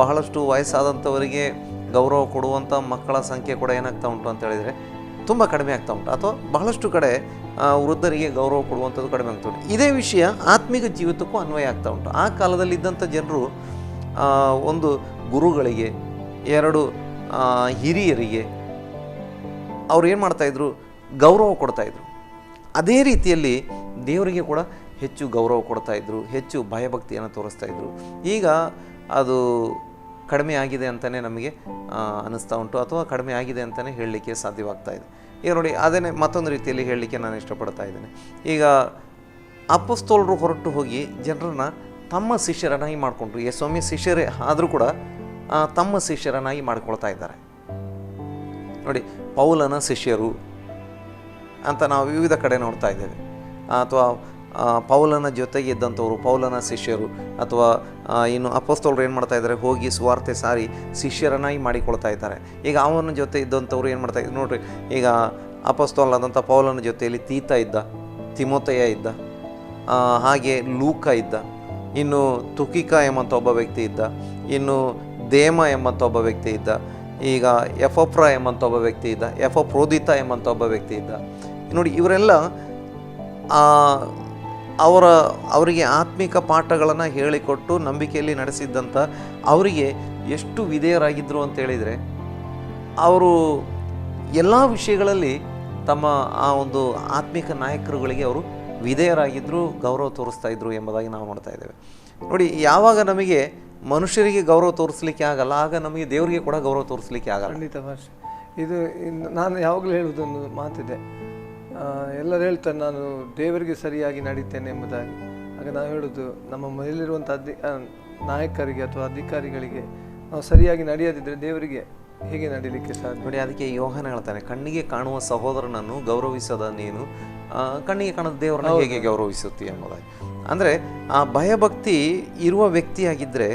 ಬಹಳಷ್ಟು ವಯಸ್ಸಾದಂಥವರಿಗೆ ಗೌರವ ಕೊಡುವಂಥ ಮಕ್ಕಳ ಸಂಖ್ಯೆ ಕೂಡ ಏನಾಗ್ತಾ ಉಂಟು ಅಂತ ಹೇಳಿದರೆ ತುಂಬ ಕಡಿಮೆ ಆಗ್ತಾ ಉಂಟು. ಅಥವಾ ಬಹಳಷ್ಟು ಕಡೆ ವೃದ್ಧರಿಗೆ ಗೌರವ ಕೊಡುವಂಥದ್ದು ಕಡಿಮೆ ಆಗ್ತಾ ಉಂಟು. ಇದೇ ವಿಷಯ ಆತ್ಮಿಕ ಜೀವಿತಕ್ಕೂ ಅನ್ವಯ ಆಗ್ತಾ ಉಂಟು. ಆ ಕಾಲದಲ್ಲಿದ್ದಂಥ ಜನರು ಒಂದು ಗುರುಗಳಿಗೆ, ಎರಡು ಹಿರಿಯರಿಗೆ ಅವ್ರು ಏನು ಮಾಡ್ತಾಯಿದ್ರು ಗೌರವ ಕೊಡ್ತಾಯಿದ್ರು ಅದೇ ರೀತಿಯಲ್ಲಿ ದೇವರಿಗೆ ಕೂಡ ಹೆಚ್ಚು ಗೌರವ ಕೊಡ್ತಾಯಿದ್ರು ಹೆಚ್ಚು ಭಯಭಕ್ತಿಯನ್ನು ತೋರಿಸ್ತಾ ಇದ್ರು. ಈಗ ಅದು ಕಡಿಮೆ ಆಗಿದೆ ಅಂತಲೇ ನಮಗೆ ಅನ್ನಿಸ್ತಾ ಉಂಟು. ಅಥವಾ ಕಡಿಮೆ ಆಗಿದೆ ಅಂತಲೇ ಹೇಳಲಿಕ್ಕೆ ಸಾಧ್ಯವಾಗ್ತಾ ಇದೆ. ಈಗ ನೋಡಿ, ಅದನ್ನೇ ಮತ್ತೊಂದು ರೀತಿಯಲ್ಲಿ ಹೇಳಲಿಕ್ಕೆ ನಾನು ಇಷ್ಟಪಡ್ತಾ ಇದ್ದೇನೆ. ಈಗ ಅಪ್ಪಸ್ತೋಲರು ಹೊರಟು ಹೋಗಿ ಜನರನ್ನ ತಮ್ಮ ಶಿಷ್ಯರನ್ನಾಗಿ ಮಾಡಿಕೊಂಡ್ರು. ಎ ಸ್ವಾಮಿ ಶಿಷ್ಯರೇ ಆದರೂ ಕೂಡ ತಮ್ಮ ಶಿಷ್ಯರನ್ನಾಗಿ ಮಾಡ್ಕೊಳ್ತಾ ಇದ್ದಾರೆ. ನೋಡಿ, ಪೌಲನ ಶಿಷ್ಯರು ಅಂತ ನಾವು ವಿವಿಧ ಕಡೆ ನೋಡ್ತಾ ಇದ್ದೇವೆ. ಅಥವಾ ಪೌಲನ ಜೊತೆಗೆ ಇದ್ದಂಥವ್ರು, ಪೌಲನ ಶಿಷ್ಯರು ಅಥವಾ ಇನ್ನು ಅಪಸ್ತೋಲರು ಏನು ಮಾಡ್ತಾ ಇದ್ದಾರೆ? ಹೋಗಿ ಸುವಾರ್ತೆ ಸಾರಿ ಶಿಷ್ಯರನ್ನಾಗಿ ಮಾಡಿಕೊಳ್ತಾ ಇದ್ದಾರೆ. ಈಗ ಅವನ ಜೊತೆ ಇದ್ದಂಥವ್ರು ಏನು ಮಾಡ್ತಾ ಇದ್ದಾರೆ ನೋಡ್ರಿ, ಈಗ ಅಪಸ್ತೋಲಾದಂಥ ಪೌಲನ ಜೊತೆಯಲ್ಲಿ ತೀತ ಇದ್ದ ತಿಮೋತಯ ಇದ್ದ ಹಾಗೆ ಲೂಕ ಇದ್ದ, ಇನ್ನು ತುಕಿಕ ಎಂಬಂಥ ಒಬ್ಬ ವ್ಯಕ್ತಿ ಇದ್ದ, ಇನ್ನು ದೇಮ ಎಂಬಂಥ ಒಬ್ಬ ವ್ಯಕ್ತಿ ಇದ್ದ, ಈಗ ಎಫೋಪ್ರ ಎಂಬಂಥ ಒಬ್ಬ ವ್ಯಕ್ತಿ ಇದ್ದ, ಎಫೋಪ್ರೋದಿತ ಎಂಬಂಥ ಒಬ್ಬ ವ್ಯಕ್ತಿ ಇದ್ದ. ನೋಡಿ, ಇವರೆಲ್ಲ ಅವರ, ಅವರಿಗೆ ಆತ್ಮಿಕ ಪಾಠಗಳನ್ನು ಹೇಳಿಕೊಟ್ಟು ನಂಬಿಕೆಯಲ್ಲಿ ನಡೆಸಿದ್ದಂಥ ಅವರಿಗೆ ಎಷ್ಟು ವಿಧೇಯರಾಗಿದ್ದರು ಅಂತ ಹೇಳಿದರೆ, ಅವರು ಎಲ್ಲ ವಿಷಯಗಳಲ್ಲಿ ತಮ್ಮ ಆ ಒಂದು ಆತ್ಮಿಕ ನಾಯಕರುಗಳಿಗೆ ಅವರು ವಿಧೇಯರಾಗಿದ್ದರು ಗೌರವ ತೋರಿಸ್ತಾ ಇದ್ರು ಎಂಬುದಾಗಿ ನಾವು ನೋಡ್ತಾ ಇದ್ದೇವೆ. ನೋಡಿ, ಯಾವಾಗ ನಮಗೆ ಮನುಷ್ಯರಿಗೆ ಗೌರವ ತೋರಿಸ್ಲಿಕ್ಕೆ ಆಗಲ್ಲ, ಆಗ ನಮಗೆ ದೇವರಿಗೆ ಕೂಡ ಗೌರವ ತೋರಿಸ್ಲಿಕ್ಕೆ ಆಗಲ್ಲ. ಖಂಡಿತ ಭಾಷೆ. ಇದು ನಾನು ಯಾವಾಗಲೂ ಹೇಳುವುದೊಂದು ಮಾತಿದೆ. ಎಲ್ಲರೂ ಹೇಳ್ತಾರೆ ನಾನು ದೇವರಿಗೆ ಸರಿಯಾಗಿ ನಡೀತೇನೆ ಎಂಬುದಾಗಿ. ಆಗ ನಾವು ಹೇಳೋದು ನಮ್ಮ ಮನೆಯಲ್ಲಿರುವಂಥ ಅಧಿ ನಾಯಕರಿಗೆ ಅಥವಾ ಅಧಿಕಾರಿಗಳಿಗೆ ನಾವು ಸರಿಯಾಗಿ ನಡೆಯದಿದ್ದರೆ ದೇವರಿಗೆ ಹೇಗೆ ನಡೀಲಿಕ್ಕೆ ಸಾಧ್ಯ? ನೋಡಿ ಅದಕ್ಕೆ ಯೋಹನ ಹೇಳ್ತಾನೆ ಕಣ್ಣಿಗೆ ಕಾಣುವ ಸಹೋದರನನ್ನು ಗೌರವಿಸದ ನೀನು ಕಣ್ಣಿಗೆ ಕಾಣದ ದೇವರನ್ನ ಹೇಗೆ ಗೌರವಿಸುತ್ತೀಯ ಎಂಬುದಾಗಿ. ಅಂದರೆ ಆ ಭಯಭಕ್ತಿ ಇರುವ ವ್ಯಕ್ತಿಯಾಗಿದ್ದರೆ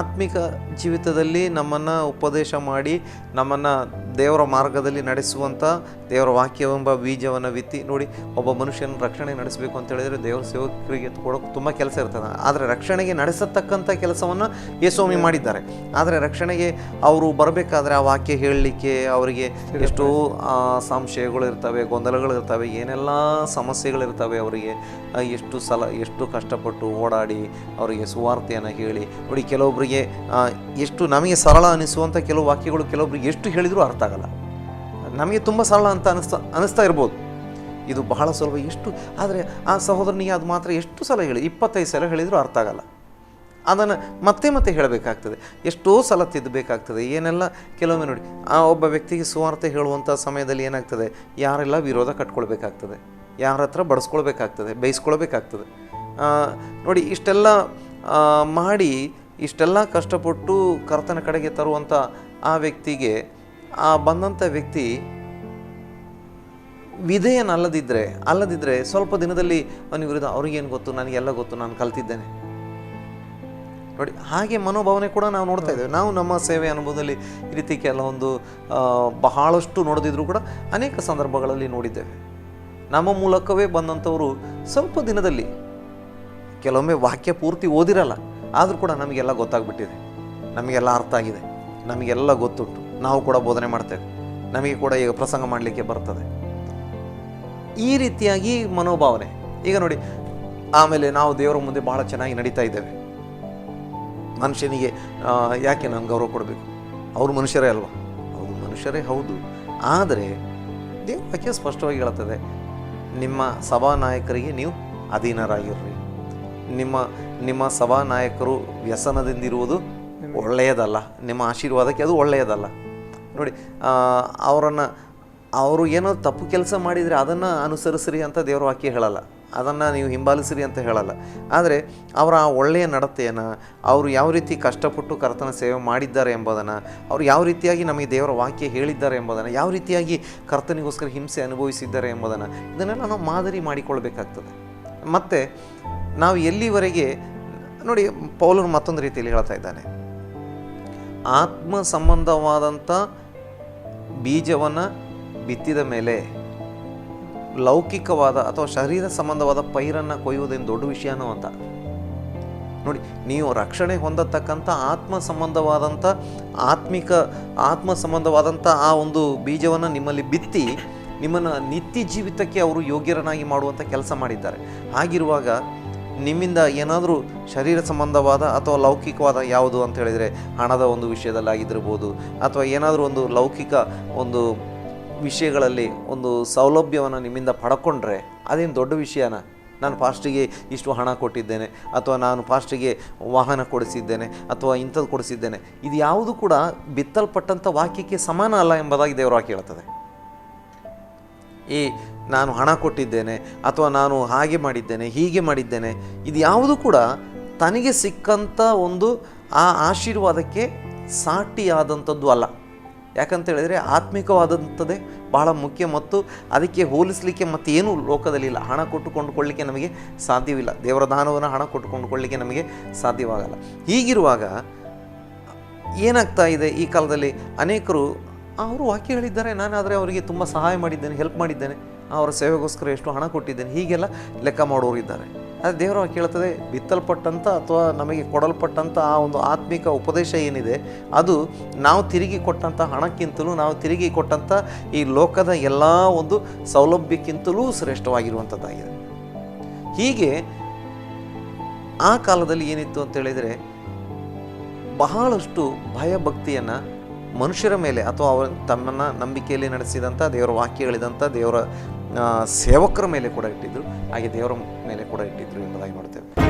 ಆತ್ಮಿಕ ಜೀವಿತದಲ್ಲಿ ನಮ್ಮನ್ನು ಉಪದೇಶ ಮಾಡಿ ನಮ್ಮನ್ನು ದೇವರ ಮಾರ್ಗದಲ್ಲಿ ನಡೆಸುವಂಥ ದೇವರ ವಾಕ್ಯವೆಂಬ ಬೀಜವನ್ನು ಬಿತ್ತಿ ನೋಡಿ ಒಬ್ಬ ಮನುಷ್ಯನ ರಕ್ಷಣೆ ನಡೆಸಬೇಕು ಅಂತ ಹೇಳಿದರೆ ದೇವರ ಸೇವಕರಿಗೆ ಕೊಡೋಕೆ ತುಂಬ ಕೆಲಸ ಇರ್ತದೆ. ಆದರೆ ರಕ್ಷಣೆಗೆ ನಡೆಸತಕ್ಕಂಥ ಕೆಲಸವನ್ನು ಯೇಸ್ವಾಮಿ ಮಾಡಿದ್ದಾರೆ. ಆದರೆ ರಕ್ಷಣೆಗೆ ಅವರು ಬರಬೇಕಾದ್ರೆ ಆ ವಾಕ್ಯ ಹೇಳಲಿಕ್ಕೆ ಅವರಿಗೆ ಎಷ್ಟೋ ಸಂಶಯಗಳು ಇರ್ತವೆ, ಗೊಂದಲಗಳು ಇರ್ತವೆ, ಏನೆಲ್ಲ ಸಮಸ್ಯೆಗಳಿರ್ತವೆ ಅವರಿಗೆ. ಎಷ್ಟು ಸಲ, ಎಷ್ಟು ಕಷ್ಟಪಟ್ಟು ಓಡಾಡಿ ಅವರಿಗೆ ಸುವಾರ್ತೆಯನ್ನು ಹೇಳಿ ನೋಡಿ ಕೆಲವೊಬ್ಬರಿಗೆ ಎಷ್ಟು ನಮಗೆ ಸರಳ ಅನಿಸುವಂಥ ಕೆಲವು ವಾಕ್ಯಗಳು ಕೆಲವೊಬ್ಬರಿಗೆ ಎಷ್ಟು ಹೇಳಿದರೂ ಅರ್ಥ ಆಗಲ್ಲ. ನಮಗೆ ತುಂಬ ಸರಳ ಅಂತ ಅನಿಸ್ತಾ ಅನಿಸ್ತಾ ಇರ್ಬೋದು. ಇದು ಬಹಳ ಸುಲಭ, ಎಷ್ಟು, ಆದರೆ ಆ ಸಹೋದರನಿಗೆ ಅದು ಮಾತ್ರ ಎಷ್ಟು ಸಲ ಹೇಳಿ, ಇಪ್ಪತ್ತೈದು ಸಲ ಹೇಳಿದರೂ ಅರ್ಥ ಆಗಲ್ಲ. ಅದನ್ನು ಮತ್ತೆ ಮತ್ತೆ ಹೇಳಬೇಕಾಗ್ತದೆ. ಎಷ್ಟೋ ಸಲ ತಿದ್ದಬೇಕಾಗ್ತದೆ. ಏನೆಲ್ಲ, ಕೆಲವೊಮ್ಮೆ ನೋಡಿ, ಆ ಒಬ್ಬ ವ್ಯಕ್ತಿಗೆ ಸುವಾರ್ತೆ ಹೇಳುವಂಥ ಸಮಯದಲ್ಲಿ ಏನಾಗ್ತದೆ? ಯಾರೆಲ್ಲ ವಿರೋಧ ಕಟ್ಕೊಳ್ಬೇಕಾಗ್ತದೆ? ಯಾರ ಹತ್ರ ಬಡಿಸ್ಕೊಳ್ಬೇಕಾಗ್ತದೆ? ಬೇಯಿಸ್ಕೊಳ್ಬೇಕಾಗ್ತದೆ? ನೋಡಿ, ಇಷ್ಟೆಲ್ಲ ಮಾಡಿ ಇಷ್ಟೆಲ್ಲ ಕಷ್ಟಪಟ್ಟು ಕರ್ತನ ಕಡೆಗೆ ತರುವಂಥ ಆ ವ್ಯಕ್ತಿಗೆ, ಆ ಬಂದಂಥ ವ್ಯಕ್ತಿ ವಿಧೇಯನಲ್ಲದಿದ್ದರೆ ಅಲ್ಲದಿದ್ದರೆ ಸ್ವಲ್ಪ ದಿನದಲ್ಲಿ ಅವನಿಗೆ ವಿರುದ್ಧ ಅವ್ರಿಗೇನು ಗೊತ್ತು, ನನಗೆಲ್ಲ ಗೊತ್ತು, ನಾನು ಕಲ್ತಿದ್ದೇನೆ. ನೋಡಿ, ಹಾಗೆ ಮನೋಭಾವನೆ ಕೂಡ ನಾವು ನೋಡ್ತಾ ಇದ್ದೇವೆ. ನಾವು ನಮ್ಮ ಸೇವೆ ಅನುಭವದಲ್ಲಿ ಈ ರೀತಿ ಕೆಲವೊಂದು ಬಹಳಷ್ಟು ನೋಡದಿದ್ರೂ ಕೂಡ ಅನೇಕ ಸಂದರ್ಭಗಳಲ್ಲಿ ನೋಡಿದ್ದೇವೆ. ನಮ್ಮ ಮೂಲಕವೇ ಬಂದಂಥವರು ಸ್ವಲ್ಪ ದಿನದಲ್ಲಿ, ಕೆಲವೊಮ್ಮೆ ವಾಕ್ಯ ಪೂರ್ತಿ ಓದಿರಲ್ಲ. ಆದರೂ ಕೂಡ ನಮಗೆಲ್ಲ ಗೊತ್ತಾಗ್ಬಿಟ್ಟಿದೆ. ನಮಗೆಲ್ಲ ಅರ್ಥ ಆಗಿದೆ. ನಮಗೆಲ್ಲ ಗೊತ್ತುಂಟು. ನಾವು ಕೂಡ ಬೋಧನೆ ಮಾಡ್ತೇವೆ. ನಮಗೆ ಕೂಡ ಈಗ ಪ್ರಸಂಗ ಮಾಡಲಿಕ್ಕೆ ಬರ್ತದೆ. ಈ ರೀತಿಯಾಗಿ ಮನೋಭಾವನೆ. ಈಗ ನೋಡಿ, ಆಮೇಲೆ ನಾವು ದೇವರ ಮುಂದೆ ಬಹಳ ಚೆನ್ನಾಗಿ ನಡೀತಾ ಇದ್ದೇವೆ. ಮನುಷ್ಯನಿಗೆ ಯಾಕೆ ನಾನು ಗೌರವ ಕೊಡಬೇಕು? ಅವರು ಮನುಷ್ಯರೇ ಅಲ್ವಾ? ಹೌದು ಮನುಷ್ಯರೇ ಹೌದು. ಆದರೆ ದೇವ್ರ ಬಗ್ಗೆ ಸ್ಪಷ್ಟವಾಗಿ ಹೇಳುತ್ತದೆ, ನಿಮ್ಮ ಸಭಾ ನಾಯಕರಿಗೆ ನೀವು ಅಧೀನರಾಗಿರ್ರಿ. ನಿಮ್ಮ ನಿಮ್ಮ ಸಭಾನಾಯಕರು ವ್ಯಸನದಿಂದಿರುವುದು ಒಳ್ಳೆಯದಲ್ಲ. ನಿಮ್ಮ ಆಶೀರ್ವಾದಕ್ಕೆ ಅದು ಒಳ್ಳೆಯದಲ್ಲ. ನೋಡಿ ಅವರನ್ನು ಅವರು ಏನೋ ತಪ್ಪು ಕೆಲಸ ಮಾಡಿದರೆ ಅದನ್ನು ಅನುಸರಿಸ್ರಿ ಅಂತ ದೇವರ ವಾಕ್ಯ ಹೇಳಲ್ಲ. ಅದನ್ನು ನೀವು ಹಿಂಬಾಲಿಸ್ರಿ ಅಂತ ಹೇಳಲ್ಲ. ಆದರೆ ಅವರ ಆ ಒಳ್ಳೆಯ ನಡತೆಯನ್ನು ಅವರು ಯಾವ ರೀತಿ ಕಷ್ಟಪಟ್ಟು ಕರ್ತನ ಸೇವೆ ಮಾಡಿದ್ದಾರೆ ಎಂಬುದನ್ನು ಅವರು ಯಾವ ರೀತಿಯಾಗಿ ನಮಗೆ ದೇವರ ವಾಕ್ಯ ಹೇಳಿದ್ದಾರೆ ಎಂಬುದನ್ನು ಯಾವ ರೀತಿಯಾಗಿ ಕರ್ತನಿಗೋಸ್ಕರ ಹಿಂಸೆ ಅನುಭವಿಸಿದ್ದಾರೆ ಎಂಬುದನ್ನು ಇದನ್ನೆಲ್ಲ ನಾವು ಮಾದರಿ ಮಾಡಿಕೊಳ್ಬೇಕಾಗ್ತದೆ. ಮತ್ತು ನಾವು ಎಲ್ಲಿವರೆಗೆ, ನೋಡಿ, ಪೌಲನು ಮತ್ತೊಂದು ರೀತಿಯಲ್ಲಿ ಹೇಳ್ತಾ ಇದ್ದಾನೆ. ಆತ್ಮ ಸಂಬಂಧವಾದಂಥ ಬೀಜವನ್ನು ಬಿತ್ತಿದ ಮೇಲೆ ಲೌಕಿಕವಾದ ಅಥವಾ ಶರೀರ ಸಂಬಂಧವಾದ ಪೈರನ್ನು ಕೊಯ್ಯುವುದೇನು ದೊಡ್ಡ ವಿಷಯನೋ ಅಂತ. ನೋಡಿ, ನೀವು ರಕ್ಷಣೆ ಹೊಂದತಕ್ಕಂಥ ಆತ್ಮ ಸಂಬಂಧವಾದಂಥ ಆತ್ಮಿಕ ಆತ್ಮ ಸಂಬಂಧವಾದಂಥ ಆ ಒಂದು ಬೀಜವನ್ನು ನಿಮ್ಮಲ್ಲಿ ಬಿತ್ತಿ, ನಿಮ್ಮನ್ನು ನಿತ್ಯ ಜೀವಿತಕ್ಕೆ ಅವರು ಯೋಗ್ಯರನ್ನಾಗಿ ಮಾಡುವಂಥ ಕೆಲಸ ಮಾಡಿದ್ದಾರೆ. ಹಾಗಿರುವಾಗ ನಿಮ್ಮಿಂದ ಏನಾದರೂ ಶರೀರ ಸಂಬಂಧವಾದ ಅಥವಾ ಲೌಕಿಕವಾದ ಯಾವುದು ಅಂತ ಹೇಳಿದರೆ ಹಣದ ಒಂದು ವಿಷಯದಲ್ಲಿ ಆಗಿದ್ದಿರ್ಬೋದು, ಅಥವಾ ಏನಾದರೂ ಒಂದು ಲೌಕಿಕ ಒಂದು ವಿಷಯಗಳಲ್ಲಿ ಒಂದು ಸೌಲಭ್ಯವನ್ನು ನಿಮ್ಮಿಂದ ಪಡ್ಕೊಂಡ್ರೆ ಅದೇನು ದೊಡ್ಡ ವಿಷಯನ? ನಾನು ಫಾಸ್ಟಿಗೆ ಇಷ್ಟು ಹಣ ಕೊಟ್ಟಿದ್ದೇನೆ, ಅಥವಾ ನಾನು ಫಾಸ್ಟಿಗೆ ವಾಹನ ಕೊಡಿಸಿದ್ದೇನೆ, ಅಥವಾ ಇಂಥದ್ದು ಕೊಡಿಸಿದ್ದೇನೆ. ಇದು ಯಾವುದು ಕೂಡ ಬಿತ್ತಲ್ಪಟ್ಟಂಥ ವಾಕ್ಯಕ್ಕೆ ಸಮಾನ ಅಲ್ಲ ಎಂಬುದಾಗಿ ದೇವರ ವಾಕ್ಯ ಹೇಳ್ತದೆ ಈ ನಾನು ಹಣ ಕೊಟ್ಟಿದ್ದೇನೆ ಅಥವಾ ನಾನು ಹಾಗೆ ಮಾಡಿದ್ದೇನೆ, ಹೀಗೆ ಮಾಡಿದ್ದೇನೆ, ಇದು ಯಾವುದು ಕೂಡ ತನಗೆ ಸಿಕ್ಕಂಥ ಒಂದು ಆ ಆಶೀರ್ವಾದಕ್ಕೆ ಸಾಟಿಯಾದಂಥದ್ದು ಅಲ್ಲ. ಯಾಕಂತ ಹೇಳಿದರೆ ಆತ್ಮಿಕವಾದಂಥದ್ದೇ ಬಹಳ ಮುಖ್ಯ ಮತ್ತು ಅದಕ್ಕೆ ಹೋಲಿಸಲಿಕ್ಕೆ ಮತ್ತೇನು ಲೋಕದಲ್ಲಿ ಇಲ್ಲ. ಹಣ ಕೊಟ್ಟು ಕೊಂಡುಕೊಳ್ಳಿಕ್ಕೆ ನಮಗೆ ಸಾಧ್ಯವಿಲ್ಲ. ದೇವರ ದಾನವನ್ನು ಹಣ ಕೊಟ್ಟು ಕೊಂಡುಕೊಳ್ಳಿಕ್ಕೆ ನಮಗೆ ಸಾಧ್ಯವಾಗಲ್ಲ. ಹೀಗಿರುವಾಗ ಏನಾಗ್ತಾ ಇದೆ ಈ ಕಾಲದಲ್ಲಿ? ಅನೇಕರು, ಅವರು ವಾಕ್ಯ ಹೇಳಿದ್ದಾರೆ ನಾನು ಅವರಿಗೆ ತುಂಬ ಸಹಾಯ ಮಾಡಿದ್ದೇನೆ ಹೆಲ್ಪ್ ಮಾಡಿದ್ದೇನೆ. ಅವರ ಸೇವೆಗೋಸ್ಕರ ಎಷ್ಟು ಹಣ ಕೊಟ್ಟಿದ್ದೇನೆ. ಹೀಗೆಲ್ಲ ಲೆಕ್ಕ ಮಾಡೋರು ಇದ್ದಾರೆ. ಆದರೆ ದೇವರು ಕೇಳ್ತದೆ ಬಿತ್ತಲ್ಪಟ್ಟಂಥ ಅಥವಾ ನಮಗೆ ಕೊಡಲ್ಪಟ್ಟಂಥ ಆ ಒಂದು ಆತ್ಮಿಕ ಉಪದೇಶ ಏನಿದೆ, ಅದು ನಾವು ತಿರುಗಿ ಕೊಟ್ಟಂಥ ಹಣಕ್ಕಿಂತಲೂ, ನಾವು ತಿರುಗಿ ಕೊಟ್ಟಂಥ ಈ ಲೋಕದ ಎಲ್ಲ ಒಂದು ಸೌಲಭ್ಯಕ್ಕಿಂತಲೂ ಶ್ರೇಷ್ಠವಾಗಿರುವಂಥದ್ದಾಗಿದೆ. ಹೀಗೆ ಆ ಕಾಲದಲ್ಲಿ ಏನಿತ್ತು ಅಂತ ಹೇಳಿದರೆ, ಬಹಳಷ್ಟು ಭಯಭಕ್ತಿಯನ್ನು ಮನುಷ್ಯರ ಮೇಲೆ ಅಥವಾ ಅವರ ತಮ್ಮನ್ನು ನಂಬಿಕೆಯಲ್ಲಿ ನಡೆಸಿದಂಥ ದೇವರ ವಾಕ್ಯಗಳಿದಂಥ ದೇವರ ಸೇವಕರ ಮೇಲೆ ಕೂಡ ಇಟ್ಟಿದ್ದರು ಹಾಗೆ ದೇವರ ಮೇಲೆ ಕೂಡ ಇಟ್ಟಿದ್ದರು ಎಂಬುದಾಗಿ ನೋಡ್ತೇವೆ.